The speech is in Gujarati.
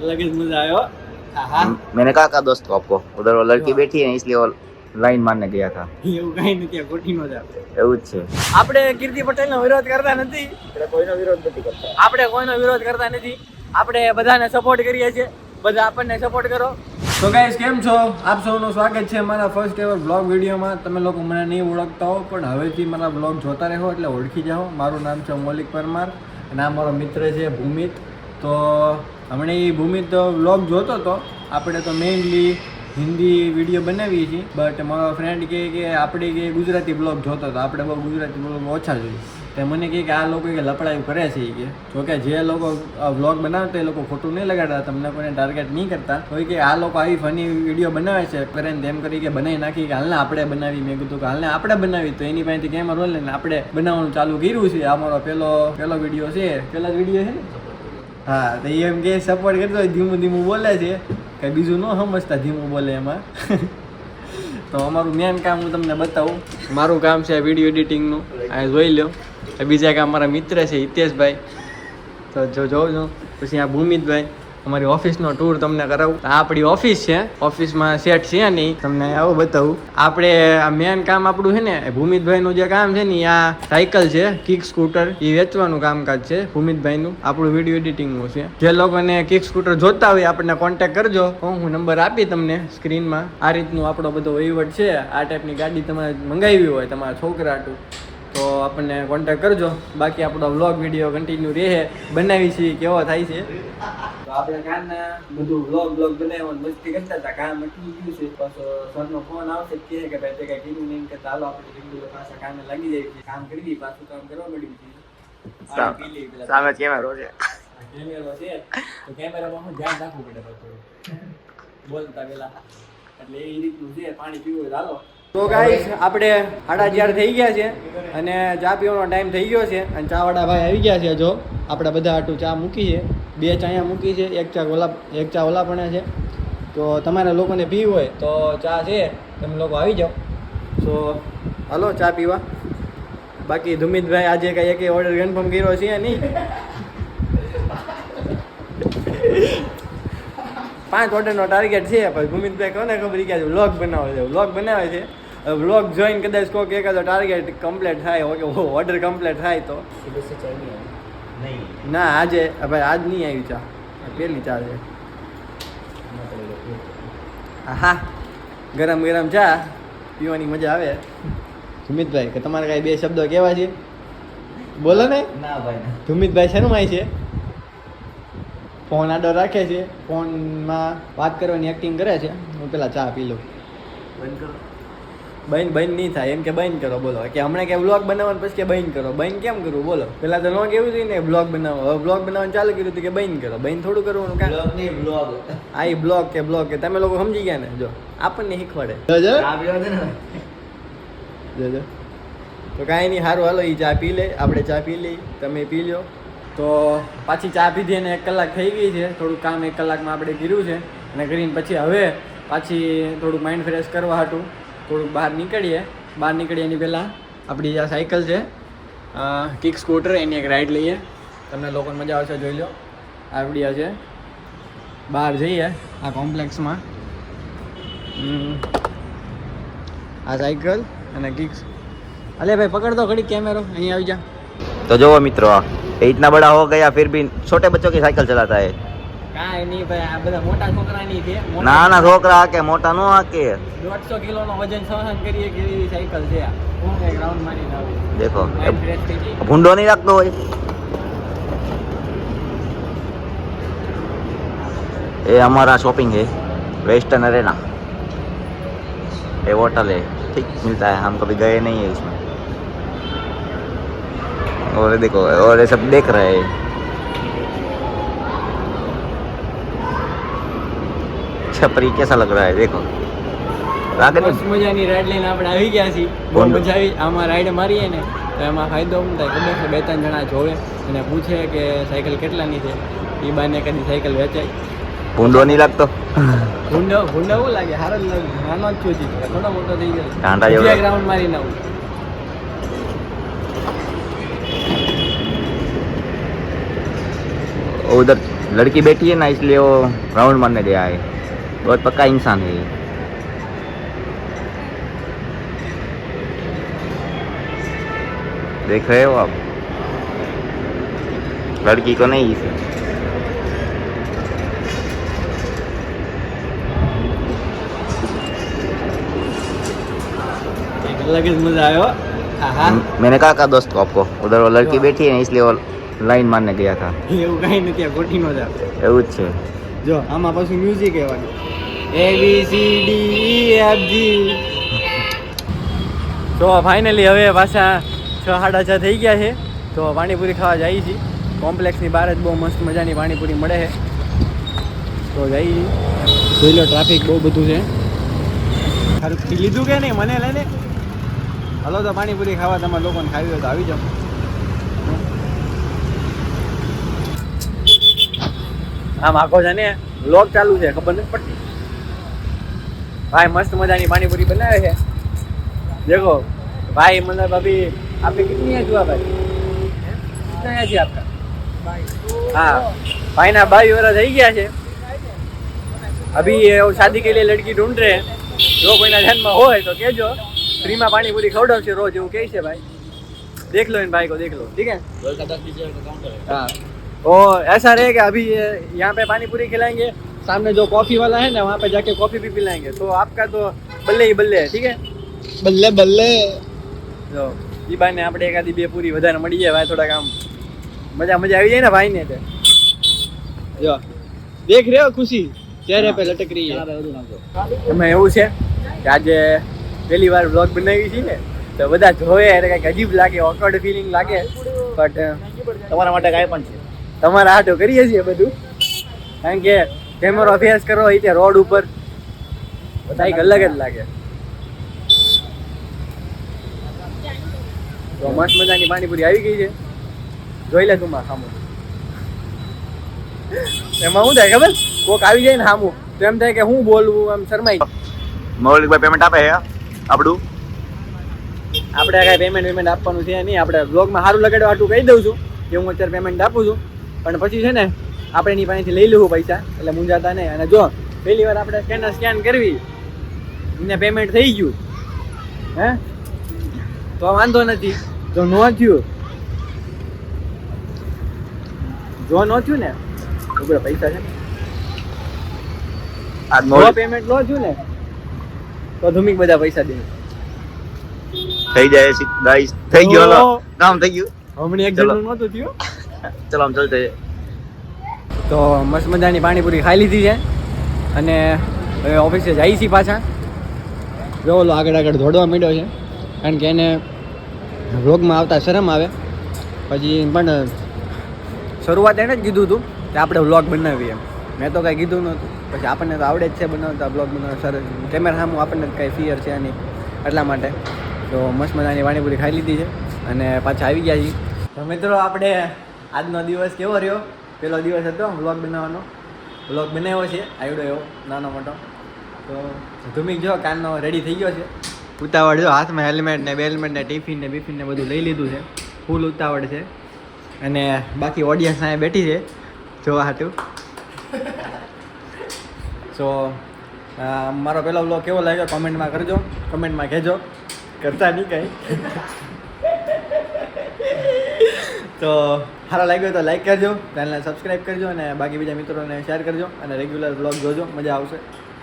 अलग ही मजा आया हाँ हाँ मैंने कहा था दोस्त को आपको उधर वो लड़की बैठी है इसलिए वो लाइन मारने गया था એવું કઈ નથી આ ખોટી મજા એવું જ છે આપણે કીર્તિ પટેલ નો વિરોધ કરતા નથી કોઈનો વિરોધ નથી કરતા આપણે કોઈનો વિરોધ કરતા નથી આપણે બધાને સપોર્ટ કરીએ છીએ બધા આપણને સપોર્ટ કરો તો ગાઈસ કેમ છો આપ સૌનું સ્વાગત છે મારા ફર્સ્ટ એવર બ્લોગ વિડીયોમાં તમે લોકો મને નહીં ઓળખતા હો પણ હવેથી મારા બ્લોગ જોતા રહો એટલે ઓળખી જાઓ મારું નામ છે મૌલિક પરમાર અને આ મારો મિત્ર છે ભૂમિત તો હમણાં એ ભૂમિત વ્લોગ જોતો હતો આપણે તો મેઇનલી હિન્દી વીડિયો બનાવીએ છીએ બટ મારો ફ્રેન્ડ કહે કે આપણે કે ગુજરાતી બ્લોગ જોતો હતો આપણે બહુ ગુજરાતી બ્લોગ ઓછા જોઈએ. તે મને કહે કે આ લોકો કે લપડાયું કરે છે કે જોકે જે લોકો બ્લોગ બનાવતા એ લોકો ખોટું નહીં લગાડતા, તમને કોઈને ટાર્ગેટ નહીં કરતા. તો કે આ લોકો આવી ફની વીડિયો બનાવે છે કરે ને તેમ કરી કે બનાવી નાખી કે હાલને આપણે બનાવી, મેં કીધું કે હાલને આપણે બનાવી. તો એની પાસેથી કેમેરો રોલ ને આપણે બનાવવાનું ચાલુ કર્યું છે. આ મારો પેલો પેલો વીડિયો છે. જ વીડિયો છે ને? હા, તો એમ કે સપોર્ટ કરતો હોય ધીમું ધીમું બોલે છે. કઈ બીજું ન સમજતા ધીમું બોલે એમાં. તો અમારું મેન કામ હું તમને બતાવું. મારું કામ છે વીડિયો એડિટિંગનું આ જોઈ લો બીજા કામ મારા મિત્ર છે હિતેશભાઈ. તો જો જોઉં છું પછી આ ભૂમિતભાઈ. અમારી ઓફિસનો ટૂર તમને કરાવું. આપણી ઓફિસ છે. ઓફિસમાં સેટ છે નહીં. તમને આવું બતાવું. આપણે આ મેન કામ આપણું છે ને ભૂમિતભાઈનું જે કામ છે ને આ સાયકલ છે કિક સ્કૂટર એ વેચવાનું કામકાજ છે ભૂમિતભાઈનું. આપણું વીડિયો એડિટિંગનું છે. જે લોકોને કિક સ્કૂટર જોતા હોય, આપણને કોન્ટેક્ટ કરજો. હું નંબર આપી તમને સ્ક્રીનમાં આ રીતનું આપણો બધો વહીવટ છે. આ ટાઈપની ગાડી તમારે મંગાવી હોય, તમારા છોકરા તો આપણને કોન્ટેક કરજો. બાકી આપણો વ્લોગ વીડિયો કન્ટિન્યુ રહે. બનાવી છીએ કેવો થાય છે? તો આપણે કાનના બધું વ્લોગ બ્લોગ બનાવવાનું મસ્તી કરતા હતા. કામ અટકી ગયું છે. પાછો સરનો ફોન આવશે કહે કે ભાઈ તે કઈ કીધું નહીં. કે ચાલો આપણે પાછા કામે લાગી જાય છે કામ કરી દઈએ પાછું કામ કરવા મળ્યું છે. સામે- કેમેરો છે. કેમેરો છે તો કેમેરામાં હું ધ્યાન રાખવું પડે બોલતા પેલા. એટલે એ રીતનું છે. પાણી પીવું હોય તો ગાઈસ આપણે આડા ચાર થઈ ગયા છે અને ચા પીવાનો ટાઈમ થઈ ગયો છે અને ચા વાળા ભાઈ આવી ગયા છે જો આપણે બધા આટું ચા મૂકી છે બે ચા અહીંયા મૂકી છે, એક ચા ઓલા, એક ચા ઓલા પણ છે. તો તમારા લોકોને પીવું હોય તો ચા છે, તમે લોકો આવી જાઓ. તો હલો ચા પીવા. બાકી ધુમિતભાઈ આજે કઈ એક ઓર્ડર કન્ફર્મ કર્યો છે નહીં? પાંચ ઓર્ડરનો ટાર્ગેટ છે, પણ ભૂમિતભાઈ કોને ખબર? કે વ્લોગ બનાવે છે. વ્લોગ બનાવે છે. વ્લોગ જોઈન કદાચ કોઈક એકાદો ટાર્ગેટ કમ્પ્લીટ થાય ઓકે ઓર્ડર કમ્પ્લીટ થાય તો. ના આજે ભાઈ આજ નહીં આવી ચા. પેલી ચા છે. હા ગરમ ગરમ ચા. પીવાની મજા આવે. સુમિતભાઈ કે તમારે કાંઈ બે શબ્દો કેવા છે? બોલો ને. ના ભાઈ ધુમિતભાઈ માય છે? ફોન આડો રાખે છે. ફોનમાં વાત કરવાની એક્ટિંગ કરે છે. હું પેલા ચા પી લઉં. બંધ કરો. બંધ બંધ નહીં થાય. એમ કે બંધ કરો બોલો. કે હમણાં કે બ્લોગ બનાવવાનું પછી કે બંધ કરો. બંધ કેમ કરવું બોલો. પેલા તો નો કેવું હતું ને બ્લોગ બનાવો હવે બ્લોગ બનાવવાનું ચાલુ કર્યું હતું કે બંધ કરો? બંધ થોડું કરવાનું કામ. બ્લોગ નહીં બ્લોગ આ એ બ્લોગ કે બ્લોગ કે. તમે લોકો સમજી ગયા ને? જો આપણને શીખવાડે. જો તો કાંઈ નહીં સારું હાલો એ ચા પી લે. આપણે ચા પી લઈ તમે પી લો તો પાછી ચા પીધી અને એક કલાક થઈ ગઈ છે. થોડું કામ એક કલાકમાં આપણે કર્યું છે. અને કરીને પછી હવે પાછી થોડું માઇન્ડ ફ્રેશ કરવા હાટું. થોડુંક બહાર નીકળીએ બહાર નીકળીએ એની પહેલાં આપણી જે આ સાયકલ છે કિક સ્કૂટર એની એક રાઈડ લઈએ તમને લોકોને મજા આવશે જોઈ લો આવડી છે બહાર જઈએ આ કોમ્પ્લેક્સમાં હમ. આ સાયકલ અને કિક્સ અલે ભાઈ પકડ દો ઘડી કેમેરો અહીં આવી જા तो जो मित्रों ये इतना बड़ा हो गया फिर भी छोटे बच्चों की साइकिल चलाता है કાંઈ નહીં ભાઈ આ બધા મોટા છોકરાની છે ના ના છોકરા આકે મોટા નો આકે દોઢસો કિલોનો વજન સહન કરીએ કે એવી સાયકલ છે આ હું એક રાઉન્ડ મારીને આવી देखो માઇન્ડ ફ્રેશ થઈ જાય ભૂંડો નહીં રાખતો હોય ये हमारा शॉपिंग है वेस्टर्न अरेना ये होटल है ठीक मिलता है हम कभी गए नहीं है इसमें और ये देखो और ये सब देख रहे हैं छपरी कैसा लग रहा है देखो लागे મસ્ત મજાની રાઈડ લઈને આપણે આવી ગયા છીએ બહુ બોલો. મજા આવી આમાં રાઈડ મારીએ ને તો એમાં ફાયદો શું થાય ખબર છે બે ત્રણ જણા જોવે અને પૂછે કે સાયકલ કેટલાની છે એ બાને કદી સાયકલ વેચાય ભૂંડો નહીં લાગતો ભૂંડો ભૂંડો એવું લાગે સારો જ લાગે નાનો જ છું હજી થોડો મોટો થઈ ગયો ગાંડા હજી જેવડો. એક રાઉન્ડ મારીને આવું वो उधर लड़की बैठी है ना इसलिए वो राउंड मारने गया है बहुत पक्का इंसान है ये देख रहे हो आप लड़की को नहीं इसे એક અલગ જ મજા આવ્યો હા હા मैंने कहा था दोस्त को आपको उधर वो लड़की बैठी है ना इसलिए वो लाइन मारने गया था એવું કઈ નથી આ ખોટી નો જાવ એવું જ છે જો આમાં પાછું મ્યુઝિક કહેવાનું A B C D F G તો ફાઇનલી હવે પાછા છ સાડા છ થઈ ગયા છે. તો પાણીપુરી ખાવા જઈએ છીએ. કોમ્પ્લેક્સની બહાર જ બહુ મસ્ત મજાની પાણીપુરી મળે છે. તો જઈએ જોઈ લો ટ્રાફિક બહુ બધું છે. સારું. પી લીધું કે નહીં? મને લઈને? હલો તો પાણીપુરી ખાવા તમારે લોકોને ખાવી હોય તો આવી જાઓ. આમ આખો છે ને લોક ચાલુ છે ખબર નથી પડતી. ભાઈ મસ્ત મજાની પાણીપુરી બનાવે છે દેખો ભાઈ मतलब अभी आपने कितनी एज हुआ भाई कितना एज है आपका हाँ भाई ना बाई वर्ष થઈ ગયા છે अभी ये वो शादी के लिए लड़की ढूंढ रहे हैं જો કોઈના ધ્યાનમાં હોય તો કહેજો ફ્રીમાં પાણીપુરી ખવડાવશે રોજ એવું કહે છે ભાઈ देख लो इन भाई को देख लो ठीक है हाँ तो ऐसा रहेगा अभी ये यहाँ पे पानी पूरी खिलाएंगे सामने जो कॉफी वाला है ना वहाँ पे जाके कॉफी भी पिलाएंगे तो आपका तो बल्ले ही बल्ले है ठीक है બલ્લે બલ્લે જો ઈ બાને આપણે એકાદી બે પૂરી વધારે મળી જાય ભાઈ થોડાક આમ મજા મજા આવી જાય ને ભાઈ ને તે જો દેખ રહ્યો ખુશી ચહેરે પે લટક રહી है એમાં એવું છે કે આજે પહેલી વાર વ્લોગ બનાવી છે ને તો બધા જોવે એટલે કંઈક અજીબ લાગે ઓકવર્ડ ફિલિંગ લાગે બટ તમારા માટે કાંઈ પણ છે તમારા હાટો કરીએ છીએ બધું કારણ કે કેમેરો અભ્યાસ કરો એ ત્યાં રોડ ઉપર. કંઈક અલગ જ લાગે. તો મસ્ત મજાની પાણીપુરી આવી ગઈ છે. જોઈ લે તું માં સામું. એમાં શું થાય ખબર? કોક આવી જાય ને સામું. તો એમ થાય કે હું બોલવું એમ શરમાઈ મૌલિકભાઈ પેમેન્ટ આપે આપણું? આપણે કાંઈ પેમેન્ટ વેમેન્ટ આપવાનું છે નહીં. આપણે બ્લોગમાં સારું લગાડવા આટલું કહી દઉં છું કે હું અત્યારે પેમેન્ટ આપું છું. પણ પછી છે ને આપણે એની પાસેથી લઈ લેવું પૈસા. એટલે મૂંઝાતા નહીં. અને જો પહેલી વાર આપણે સ્કેનર સ્કેન કરવી એને પેમેન્ટ થઈ ગયું. હે? તો વાંધો નથી. જો ન થયું જો ન થયું ને બધા પૈસા છે મૌલિક પેમેન્ટ ન થયું ને તો ધુમિક બધા પૈસા દે. થઈ જાય છે. ગાઈસ થઈ ગયો નામ થઈ ગયું. હમણાં એક. જણનું નહોતું થયું. ચલો આમ ચલતે તો મસ્ત મજાની પાણીપુરી ખાઈ લીધી છે. અને હવે ઓફિસે જઈએ છીએ પાછા. જો ઓલો આગળ આગળ દોડવા માંડ્યો છે. કારણ કે એને વ્લોગમાં આવતા શરમ આવે. પછી પણ શરૂઆત એણે જ કીધું હતું કે આપણે વ્લોગ બનાવીએ મેં તો કાંઈ કીધું નહોતું. પછી આપણને તો આવડે જ છે બનાવતા બ્લોગ બનાવતા. સરસ કેમેરા સામું આપણને કાંઈ ફિયર છે નહીં એટલા માટે. તો મસ્ત મજાની પાણીપુરી ખાઈ લીધી છે. અને પાછા આવી ગયા છીએ. તો મિત્રો, આપણે આજનો દિવસ કેવો રહ્યો? પેલો દિવસ હતો વ્લોગ બનાવવાનો. વ્લોગ બનાવ્યો છે આવડો એવો, નાનો મોટો. તો ધુમિક જો કાનનો રેડી થઈ ગયો છે. ઉતાવળ જો હાથમાં હેલ્મેટ ને બેલમેટ ને ટિફિન ને બિફિન ને બધું લઈ લીધું છે. ફૂલ ઉતાવળ છે. અને બાકી ઓડિયન્સ અહીંયા બેઠી છે. જોવા હતું સો મારો પહેલો વ્લોગ કેવો લાગ્યો? કોમેન્ટમાં કરજો. કમેન્ટમાં કહેજો. કરતા નહીં કંઈ. તો સારા લાગ્યો તો લાઈક કરજો ચેનલને સબસ્ક્રાઈબ કરજો અને બાકી બીજા મિત્રોને શેર કરજો અને રેગ્યુલર બ્લોગ જોજો, મજા આવશે.